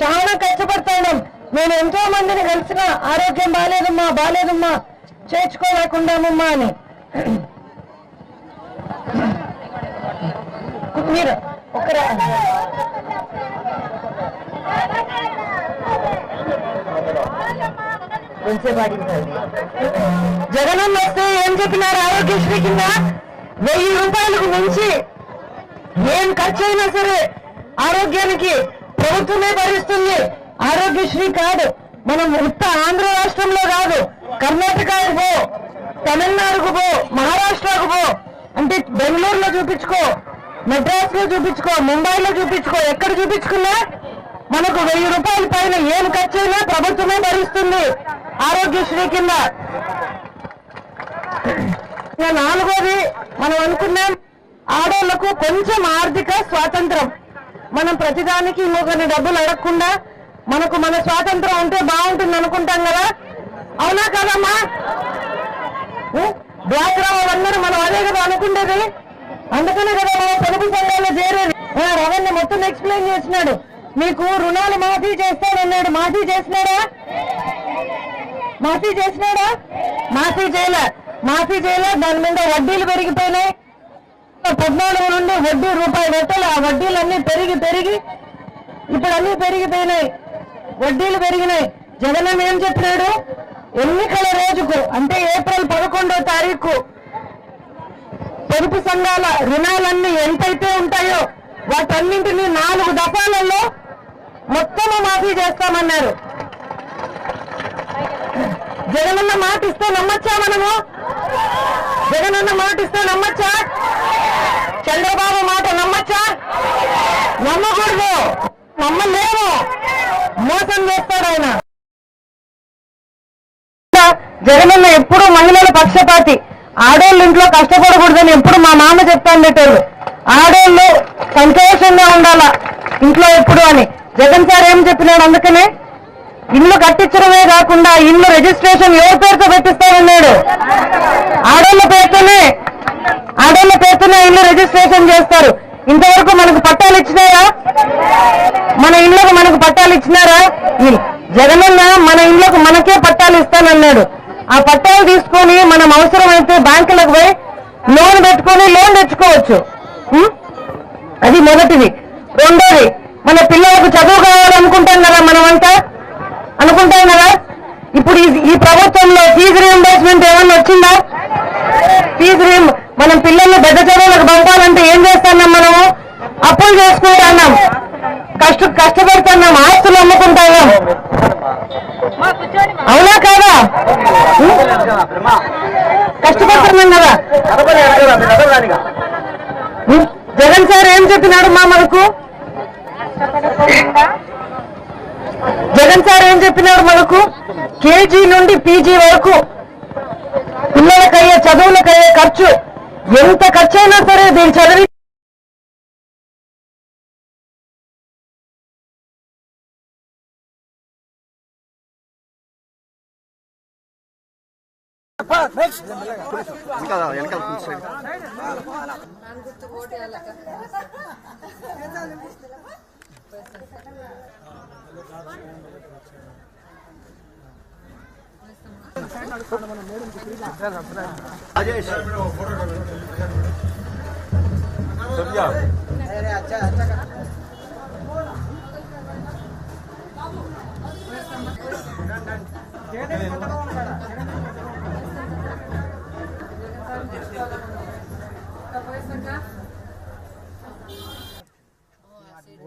చాలా కష్టపడుతున్నాం నేను ఎంతో మందిని కలిసిన ఆరోగ్యం బాగాలేదమ్మా బాగాలేదమ్మా చేర్చుకోలేకుండామమ్మా అని. మీరు ఒకరా. జగనన్న వస్తే ఏం చెప్పినారు ఆరోగ్యశ్రీ కింద? వెయ్యి రూపాయలకు మించి ఏం ఖర్చు అయినా సరే ఆరోగ్యానికి ప్రభుత్వమే భరిస్తుంది. ఆరోగ్యశ్రీ కాదు మనం ఉత్త ఆంధ్ర రాష్ట్రంలో కాదు కర్ణాటకకు పో తమిళనాడుకు పో మహారాష్ట్రకు పో. అంటే బెంగళూరులో చూపించుకో మెడ్రాస్లో చూపించుకో ముంబైలో చూపించుకో ఎక్కడ చూపించుకున్నా మనకు వెయ్యి రూపాయల పైన ఏం ఖర్చు అయినా ప్రభుత్వమే భరిస్తుంది ఆరోగ్యశ్రీ కింద. నాలుగోది మనం అనుకున్నాం ఆడవాళ్ళకు కొంచెం ఆర్థిక స్వాతంత్రం. మనం ప్రతిదానికి ఇంకొకరిని డబ్బులు అడగకుండా మనకు మన స్వాతంత్రం ఉంటే బాగుంటుంది అనుకుంటాం కదా? అవునా కదమ్మా? బ్లాక్ రావు మనం అదే కదా అనుకుండేది? అందుకనే కదా మనం పొదుపు సంఘాల్లో చేరేది. ఆ, రవణ్య మొత్తం ఎక్స్ప్లెయిన్ చేసినాడు. మీకు రుణాలు మాఫీ చేస్తానన్నాడు. మాఫీ చేసినాడా? మాఫీ చేసినాడా? మాఫీ చేయలే. మాఫీ చేయలే. దాని మీద వడ్డీలు పెరిగిపోయినాయి. పద్నాలుగు నుండి వడ్డీ రూపాయి పెట్టాలి ఆ వడ్డీలన్నీ పెరిగి పెరిగి ఇప్పుడు అన్ని పెరిగిపోయినాయి వడ్డీలు పెరిగినాయి. జగన్ ఏం చెప్పినాడు? ఎన్నికల రోజుకు అంటే ఏప్రిల్ పదకొండో తారీఖు పొదుపు సంఘాల రుణాలన్నీ ఎంతైతే ఉంటాయో వాటన్నింటినీ నాలుగు దఫాలలో మొత్తము మాఫీ చేస్తామన్నారు. జగనన్న మాట ఇస్తే నమ్మచ్చా మనము? జగనన్న మాట ఇస్తే నమ్మచ్చా? చంద్రబాబు మాట నమ్మచ్చా? నమ్మకూడదు. నమ్మలేము. మోసం చేస్తాడు ఆయన. జగనన్న ఎప్పుడు మహిళల పక్షపాతి. ఆడోళ్ళు ఇంట్లో కష్టపడకూడదని ఎప్పుడు మా మామ చెప్తాండేటోళ్ళు ఆడోళ్ళు సంతోషంగా ఉండాలా ఇంట్లో ఎప్పుడు అని. జగన్ సార్ ఏం చెప్పినాడు అందుకనే? ఇల్లు కట్టించడమే కాకుండా ఇల్లు రిజిస్ట్రేషన్ ఎవరి పేరుతో పెట్టిస్తానన్నాడు పేరుతోనే ఆడోళ్ళ పేరుతోనే ఇల్లు రిజిస్ట్రేషన్ చేస్తారు. ఇంతవరకు మనకు పట్టాలు ఇచ్చినారా? మన ఇళ్ళకు మనకు పట్టాలు ఇచ్చినారా? జగనన్న మన ఇళ్ళకు మనకే పట్టాలు ఇస్తానన్నాడు. ఆ పట్టాలు తీసుకొని మనం అవసరమైతే బ్యాంకులకు పోయి లోన్ పెట్టుకొని లోన్ తెచ్చుకోవచ్చు. అది మొదటిది. రెండోది మన పిల్లలకు చదువు కావాలనుకుంటాం కదా మనమంతా? అనుకుంటాం కదా ఇప్పుడు ఈ- ఈ ప్రభుత్వంలో ఫీజు రీఎంబర్స్మెంట్ ఏమన్నా వచ్చిందా? ఫీజు మనం పిల్లల్ని పెద్ద చదువులకు పంపాలంటే ఏం చేస్తున్నాం మనము? అప్పులు చేసుకుంటున్నాం. కష్ట కష్టపడుతున్నాం. ఆస్తులు అమ్ముకుంటున్నాం. అవునా కాదా? కష్టపడుతున్నాం కదా. జగన్ సార్ ఏం చెప్పినాడు మా మనకు? జగన్ సార్ ఏం చెప్పినాడు మనకు? కేజీ నుండి పీజీ వరకు పిల్లలకయ్యే చదువులకయ్యే ఖర్చు ఎంత ఖర్చు అయినా సరే దీన్ని చదివి ఇంకా వెనకాల కూర్చోండి రాజేష్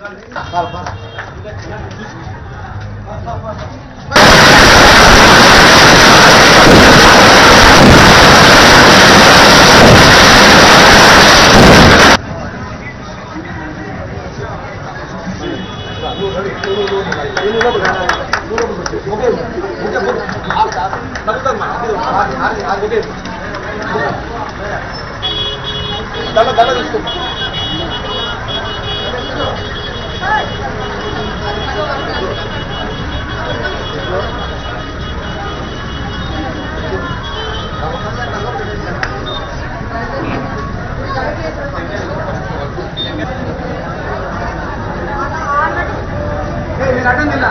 చెప్పినాడు వ్యాపారాలు కూడా لا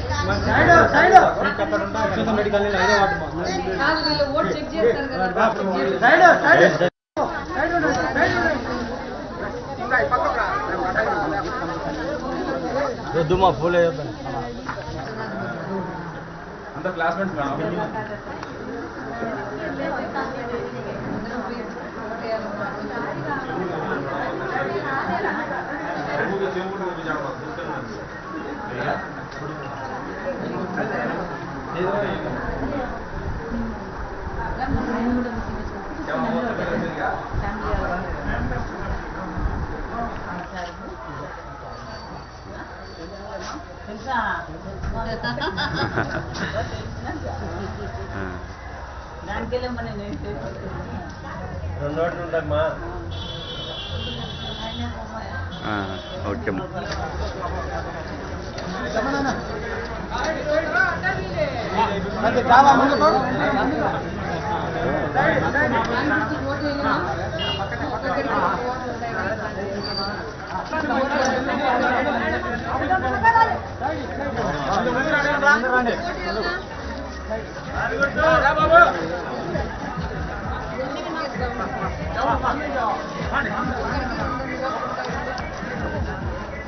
సార్కు నాకు తెలుసు కాదు వీళ్ళు ఓట్ చెక్ చేస్తారు కదా వద్దు మా ఫోన్ రెండు రోడ్లు ఉంటాయమ్మా ఓకే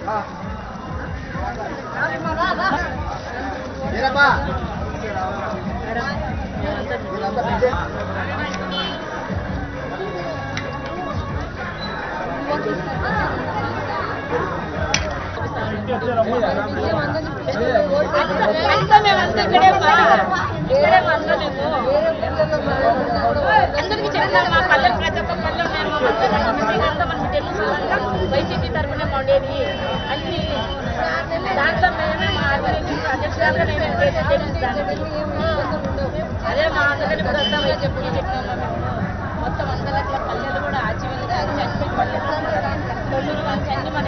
ఓటు అంతా మేమంతా ఇక్కడే వేరే అందరికీ చెప్తాను మా ప్రతి ఒక్క మేము అంతా మన వైసీపీ తరఫునే ఉండేది. అన్ని దాంట్లో మేమే మా అధ్యక్షురాలుగా నేను చేసే తెలుసు అదే మా అందరికీ ఇప్పుడు అంతా వైసీపీ చెప్పినాము మొత్తం అందరికీ పల్లెలు కూడా ఆచివెళ్ళి చనిపోయి పల్లెలు తొమ్మిది మంచి అన్ని మన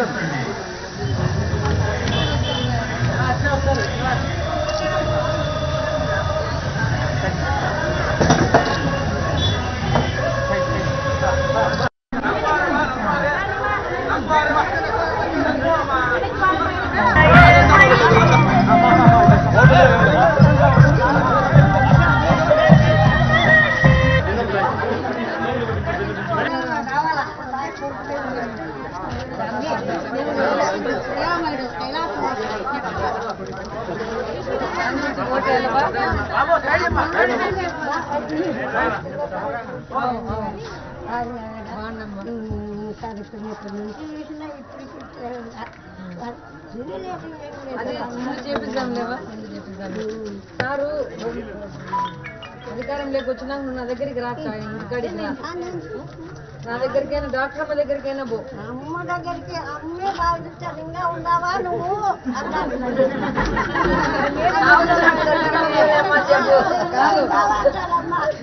espérame. అదే చేపిద్దాం లేవా చేపిద్దాం సారు అధికారంలోకి వచ్చినాక నువ్వు నా దగ్గరికి రాక ఇంటికాడికి నా దగ్గరికైనా డాక్టర్ అమ్మ దగ్గరికైనా పో. అమ్మ దగ్గరికి అమ్మే బాధించడంగా ఉన్నావా నువ్వు.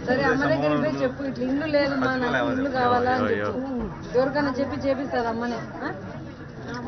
సరే అమ్మ దగ్గరికి పోయి చెప్పు ఇట్లా ఇల్లు లేదు మా నాకు ఇల్లు కావాలా అని చెప్పు. ఎవరికైనా చెప్పి చేపిస్తారు అమ్మనే?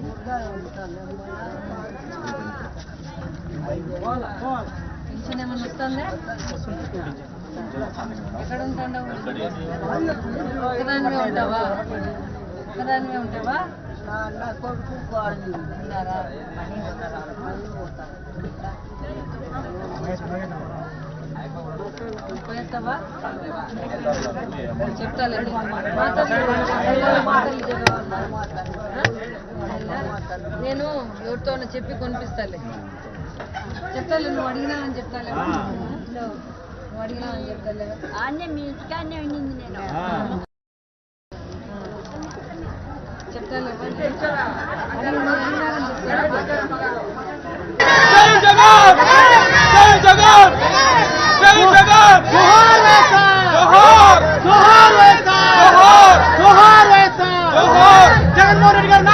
కూరగాయల ఏమన్నా వస్తుందా? ఎక్కడ ఉంటావు? ఒకదానివే ఉంటావా? ఒకదానివే ఉంటావా? నా కొడుకు ఉన్నారా పోయేస్తావా నేను ఎవరితో చెప్పి కొనిపిస్తాలే చెప్తాలే నువ్వు అడిగినావని చెప్తాలే నువ్వు అడిగినావని చెప్తాలే మీ ఇంటికానే నేను జగన్మోహన్ రెడ్డి గారు